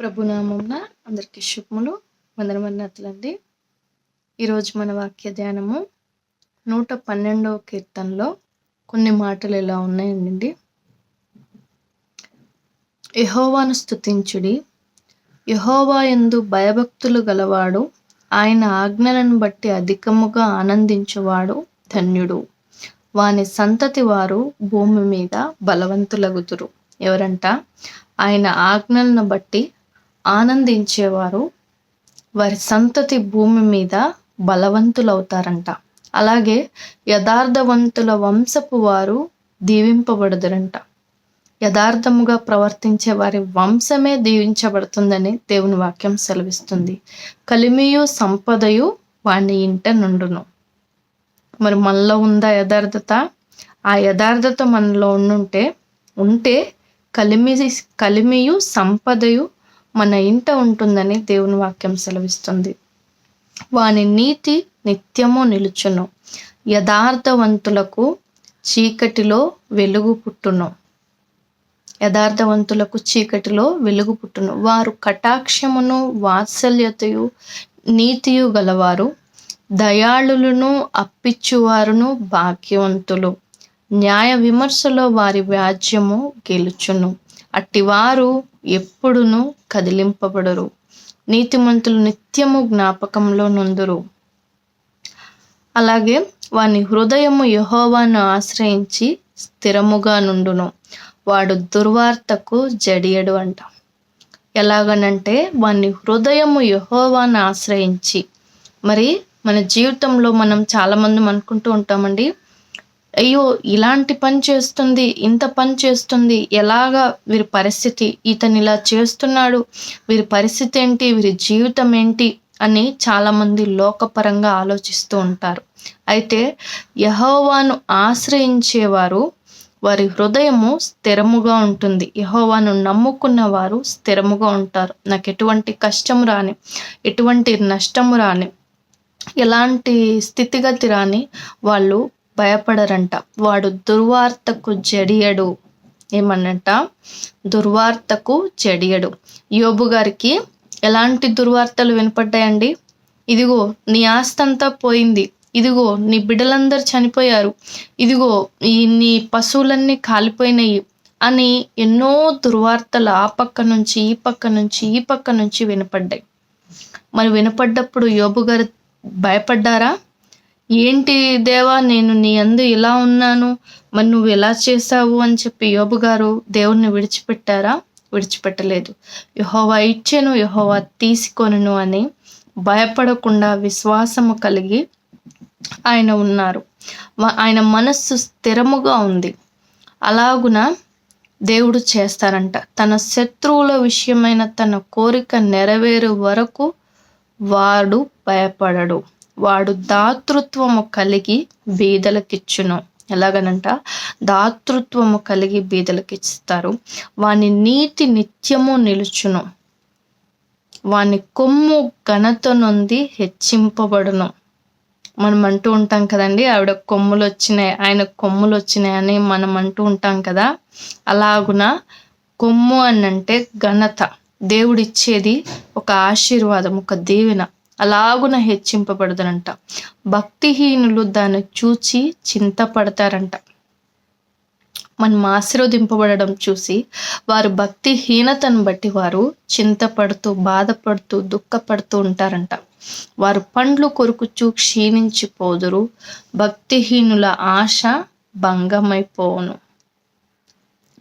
ప్రభునామంన అందరికీ శుభములు వందనమన్నట్లండి ఈరోజు మన వాక్య ధ్యానము నూట పన్నెండవ కీర్తనలో కొన్ని మాటలు ఇలా ఉన్నాయండి. యహోవాను స్తుతించుడి. యహోవా ఎందు భయభక్తులు గలవాడు ఆయన ఆజ్ఞలను బట్టి అధికముగా ఆనందించువాడు ధన్యుడు. వాని సంతతి వారు భూమి మీద బలవంతులగుతురు ఎవరంట? ఆయన ఆజ్ఞలను బట్టి ఆనందించేవారు. వారి సంతతి భూమి మీద బలవంతులవుతారంట. అలాగే యథార్థవంతుల వంశపు వారు దీవింపబడదురంట. యథార్థముగా ప్రవర్తించే వారి వంశమే దీవించబడుతుందని దేవుని వాక్యం సెలవిస్తుంది. కలిమియు సంపదయు వాని ఇంట నుండును. మరి మనలో ఉందా యథార్థత? ఆ యథార్థత మనలో ఉండుంటే ఉంటే కలిమి కలిమియు సంపదయు మన ఇంట ఉంటుందని దేవుని వాక్యం సెలవిస్తుంది. వాని నీతి నిత్యము నిలుచును. యథార్థవంతులకు చీకటిలో వెలుగు పుట్టును. యథార్థవంతులకు చీకటిలో వెలుగు పుట్టును. వారు కటాక్షమును వాత్సల్యతయు నీతియు గలవారు. దయాళులను అప్పిచ్చువారును భాగ్యవంతులు. న్యాయ విమర్శలో వారి వ్యాజ్యము గెలుచును. అట్టివారు ఎప్పుడునూ కదిలింపబడరు. నీతిమంతులు నిత్యము జ్ఞాపకంలో నుందురు. అలాగే వాని హృదయము యహోవాను ఆశ్రయించి స్థిరముగా నుండును. వాడు దుర్వార్తకు జడియడు అంట. ఎలాగనంటే వాని హృదయము యహోవాను ఆశ్రయించి. మరి మన జీవితంలో మనం చాలామంది అనుకుంటూ ఉంటామండి అయ్యో ఇలాంటి పని చేస్తుంది ఇంత పని చేస్తుంది ఎలాగా వీరి పరిస్థితి? ఇతను ఇలా చేస్తున్నాడు. వీరి పరిస్థితి ఏంటి? వీరి జీవితం ఏంటి? అని చాలామంది లోకపరంగా ఆలోచిస్తూ ఉంటారు. అయితే యహోవాను ఆశ్రయించేవారు వారి హృదయము స్థిరముగా ఉంటుంది. యహోవాను నమ్ముకున్న వారు స్థిరముగా ఉంటారు. నాకు ఎటువంటి కష్టం రాని ఎటువంటి నష్టము రాని ఎలాంటి స్థితిగతి రాని వాళ్ళు భయపడరంట. వాడు దుర్వార్తకు జడియడు. ఏమన్నట దుర్వార్తకు జడియడు. యోబు గారికి ఎలాంటి దుర్వార్తలు వినపడ్డాయండి? ఇదిగో నీ ఆస్తి అంతా పోయింది. ఇదిగో నీ బిడ్డలందరూ చనిపోయారు. ఇదిగో ఈ నీ పశువులన్నీ కాలిపోయినాయి అని ఎన్నో దుర్వార్తలు ఆ పక్క నుంచి ఈ పక్క నుంచి ఈ పక్క నుంచి వినపడ్డాయి. మరి వినపడ్డప్పుడు యోబు గారు భయపడ్డారా? ఏంటి దేవా నేను నీ అందు ఇలా ఉన్నాను మరి నువ్వు ఎలా చేశావు అని చెప్పి యోబు గారు దేవుణ్ణి విడిచిపెట్టారా? విడిచిపెట్టలేదు. యహోవా ఇచ్చెను యహోవా తీసుకొనును అని భయపడకుండా విశ్వాసము కలిగి ఆయన ఉన్నారు. ఆయన మనస్సు స్థిరముగా ఉంది. అలాగున దేవుడు చేస్తారంట. తన శత్రువుల విషయమైన తన కోరిక నెరవేరు వరకు వాడు భయపడడు. వాడు దాతృత్వము కలిగి బీదలకిచ్చును ఎలాగనంట? దాతృత్వము కలిగి బీదలకిస్తారు వాని నీతి నిత్యము నిలుచును. వాని కొమ్ము ఘనత నుండి హెచ్చింపబడును. మనం అంటూ ఉంటాం కదండి ఆవిడ కొమ్ములు వచ్చినాయి ఆయన కొమ్ములు వచ్చినాయి అని మనం అంటూ ఉంటాం కదా. అలాగున కొమ్ము అని అంటే ఘనత. దేవుడిచ్చేది ఒక ఆశీర్వాదం ఒక దీవెన. అలాగున హెచ్చింపబడదనంట. భక్తిహీనులు దాన్ని చూచి చింతపడతారంట. మనం ఆశీర్వదింపబడడం చూసి వారు భక్తిహీనతను బట్టి వారు చింతపడుతూ బాధపడుతూ దుఃఖపడుతూ ఉంటారంట. వారు పండ్లు కొరుకుచూ క్షీణించిపోదురు. భక్తిహీనుల ఆశ భంగమైపోను.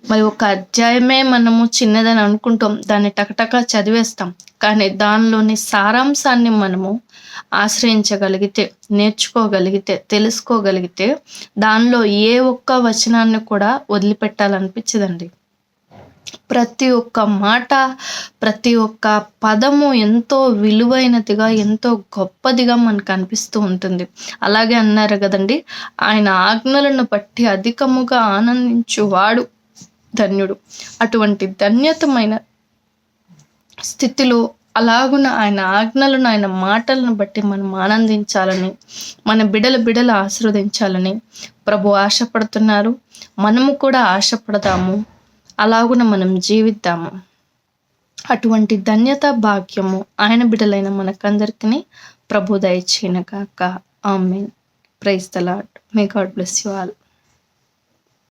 మరి ఒక అధ్యాయమే మనము చిన్నదని అనుకుంటాం. దాన్ని టకటక చదివేస్తాం. కానీ దానిలోని సారాంశాన్ని మనము ఆశ్రయించగలిగితే నేర్చుకోగలిగితే తెలుసుకోగలిగితే దానిలో ఏ ఒక్క వచనాన్ని కూడా వదిలిపెట్టాలనిపించదండి. ప్రతి ఒక్క మాట ప్రతి ఒక్క పదము ఎంతో విలువైనదిగా ఎంతో గొప్పదిగా మనకు అనిపిస్తూ ఉంటుంది. అలాగే అన్నారు కదండి ఆయన ఆజ్ఞలను బట్టి అధికముగా ఆనందించువాడు ధన్యుడు. అటువంటి ధన్యతమైన స్థితిలో అలాగున ఆయన ఆజ్ఞలను ఆయన మాటలను బట్టి మనం ఆనందించాలని మన బిడల బిడలు ఆశీర్వదించాలని ప్రభు ఆశపడుతున్నారు. మనము కూడా ఆశపడదాము. అలాగున మనం జీవిద్దాము. అటువంటి ధన్యత భాగ్యము ఆయన బిడలైన మనకందరికీ ప్రభు దయచేయనగాక ఆమె praise the Lord may God bless you all.